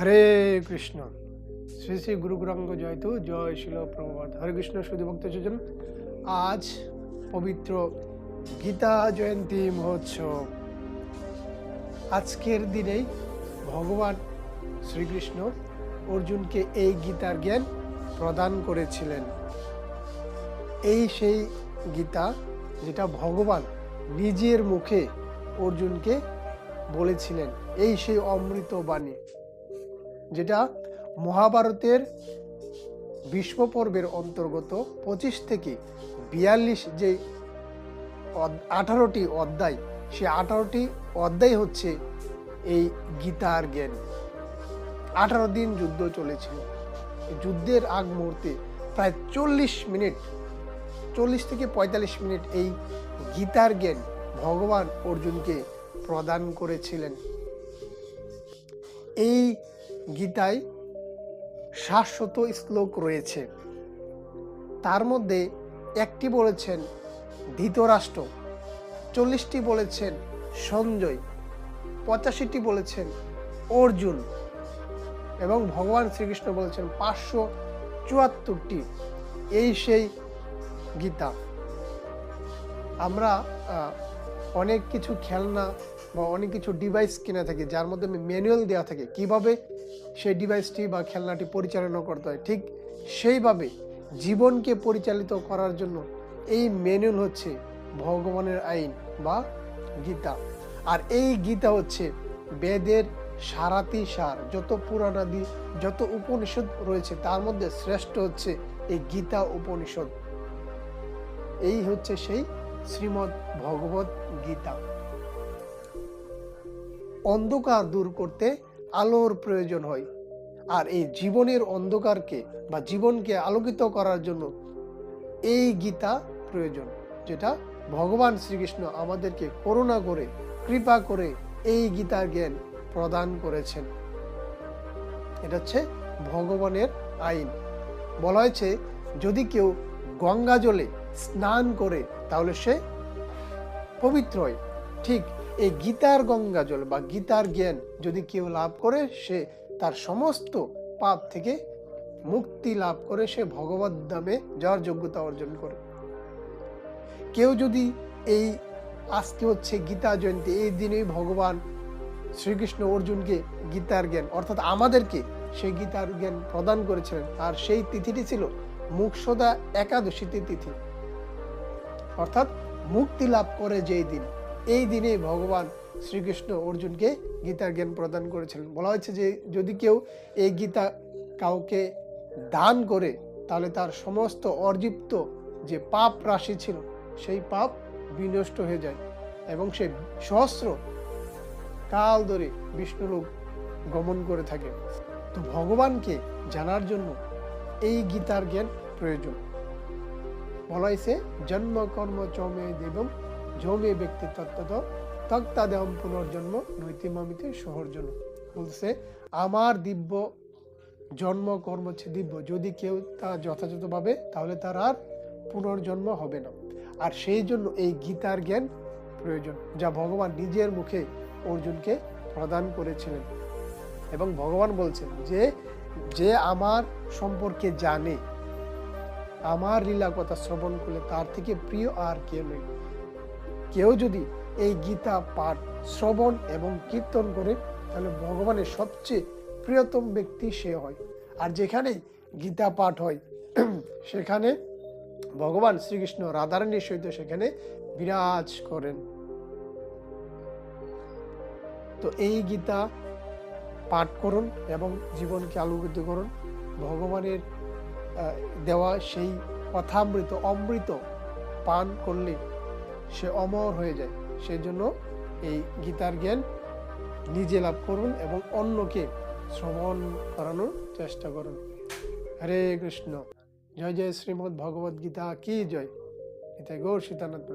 হরে কৃষ্ণ। শ্রী শ্রী গুরু গুরাঙ্গ জয়তু জয় শিল প্রভুপাদ। হরে কৃষ্ণ শুধু ভক্ত যোজন আজ পবিত্র গীতা জয়ন্তী মহোৎসব। আজকের দিনেই ভগবান শ্রীকৃষ্ণ অর্জুনকে এই গীতার জ্ঞান প্রদান করেছিলেন। এই সেই গীতা যেটা ভগবান নিজের মুখে অর্জুনকে বলেছিলেন। এই সেই অমৃত বাণী। যেটা মহাভারতের ভীষ্ম পর্বের অন্তর্গত পঁচিশ থেকে বিয়াল্লিশ যে আঠারোটি অধ্যায়, সে আঠারোটি অধ্যায় হচ্ছে এই গীতার জ্ঞান। আঠারো দিন যুদ্ধ চলেছিল। যুদ্ধের আগ মুহূর্তে প্রায় চল্লিশ মিনিট, চল্লিশ থেকে পঁয়তাল্লিশ মিনিট এই গীতার জ্ঞান ভগবান অর্জুনকে প্রদান করেছিলেন। এই গীতায় শাশ্বত শ্লোক রয়েছে। তার মধ্যে একটি বলেছেন ধৃতরাষ্ট্র, চল্লিশটি বলেছেন সঞ্জয়, পঁচাশিটি বলেছেন অর্জুন এবং ভগবান শ্রীকৃষ্ণ বলেছেন পাঁচশো চুয়াত্তরটি। এই সেই গীতা। আমরা অনেক কিছু খেলনা বা অনেক কিছু ডিভাইস কিনে থাকি, যার মধ্যে ম্যানুয়াল দেওয়া থাকে। কীভাবে সেই ডিভাইসটি বা খেলনাটি পরিচালনা করতে হয়? ঠিক সেইভাবে জীবনকে পরিচালিত করার জন্য এই ম্যানুয়াল হচ্ছে ভগবানের আইন বা গীতা। আর এই গীতা হচ্ছে বেদের সারাতি সার। যত পুরাণাদি যত উপনিষদ রয়েছে, তার মধ্যে শ্রেষ্ঠ হচ্ছে এই গীতা উপনিষদ। এই হচ্ছে সেই শ্রীমৎ ভগবত গীতা। অন্ধকার দূর করতে আলোর প্রয়োজন হয়। আর এই জীবনের অন্ধকারকে বা জীবনকে আলোকিত করার জন্য এই গীতা প্রয়োজন, যেটা ভগবান শ্রীকৃষ্ণ আমাদেরকে করুণা করে, কৃপা করে এই গীতা জ্ঞান প্রদান করেছেন। এটা হচ্ছে ভগবানের আইন। বলা হয়েছে, যদি কেউ গঙ্গা জলে স্নান করে, তাহলে সে পবিত্র হয়। ঠিক এই গীতার গঙ্গা জল বা গীতার জ্ঞান যদি কেউ লাভ করে, সে তার সমস্ত পাপ থেকে মুক্তি লাভ করে, সে ভগবত দামে যাওয়ার যোগ্যতা অর্জন করে। কেউ যদি এই আজকে হচ্ছে গীতা জয়ন্তী, এই দিনেই ভগবান শ্রীকৃষ্ণ অর্জুনকে গীতার জ্ঞান, অর্থাৎ আমাদেরকে সেই গীতার জ্ঞান প্রদান করেছিলেন। আর সেই তিথিটি ছিল মুক্ষদা একাদশীতে তিথি। অর্থাৎ মুক্তি লাভ করে যেই দিন, এই দিনে ভগবান শ্রীকৃষ্ণ অর্জুনকে গীতার জ্ঞান প্রদান করেছিলেন। বলা হয়েছে যে যদি কেউ এই গীতা কাউকে দান করে, তাহলে তার সমস্ত অর্জিত যে পাপ রাশি ছিল, সেই পাপ বিনষ্ট হয়ে যায় এবং সে সহস্র কাল ধরে বিষ্ণুলোক গমন করে থাকে। তো ভগবানকে জানার জন্য এই গীতার জ্ঞান প্রয়োজন। বলা হয়েছে জন্ম কর্ম চমে দেবম জমে ব্যক্তি তত্ত্বত তক্তা দেবম পুনর্জন্ম নৈতিমামিতে সহর্জন। বলছে, আমার দিব্য জন্ম কর্ম হচ্ছে দিব্য। যদি কেউ তা যথাযথভাবে, তাহলে তার আর পুনর্জন্ম হবে না। আর সেই জন্য এই গীতার জ্ঞান প্রয়োজন, যা ভগবান নিজের মুখে অর্জুনকে প্রদান করেছিলেন। এবং ভগবান বলছেন যে যে আমার সম্পর্কে জানে আমার লীলা কথা শ্রবণ করলে তার থেকে প্রিয় আর কেউ নেই। কেউ যদি এই গীতা, পাঠ, শ্রবণ এবং কীর্তন করে, তাহলে ভগবানের সবচেয়ে প্রিয়তম ব্যক্তি সে হয়। আর যেখানে গীতা, পাঠ হয়, সেখানে ভগবান শ্রীকৃষ্ণ রাধারানীর সহিত সেখানে বিরাজ করেন। তো এই গীতা পাঠ করুন এবং জীবনকে আলোকিত করুন। ভগবানের দেওয়া সেই কথামৃত, অমৃত পান করলে সে অমর হয়ে যায়। সেই জন্য এই গীতার জ্ঞান নিজে লাভ করুন এবং অন্যকে শ্রবণ করানোর চেষ্টা করুন। হরে কৃষ্ণ। জয় জয় শ্রীমদ্ ভগবদ্গীতা কি জয়। এতে গৌর সীতানাথ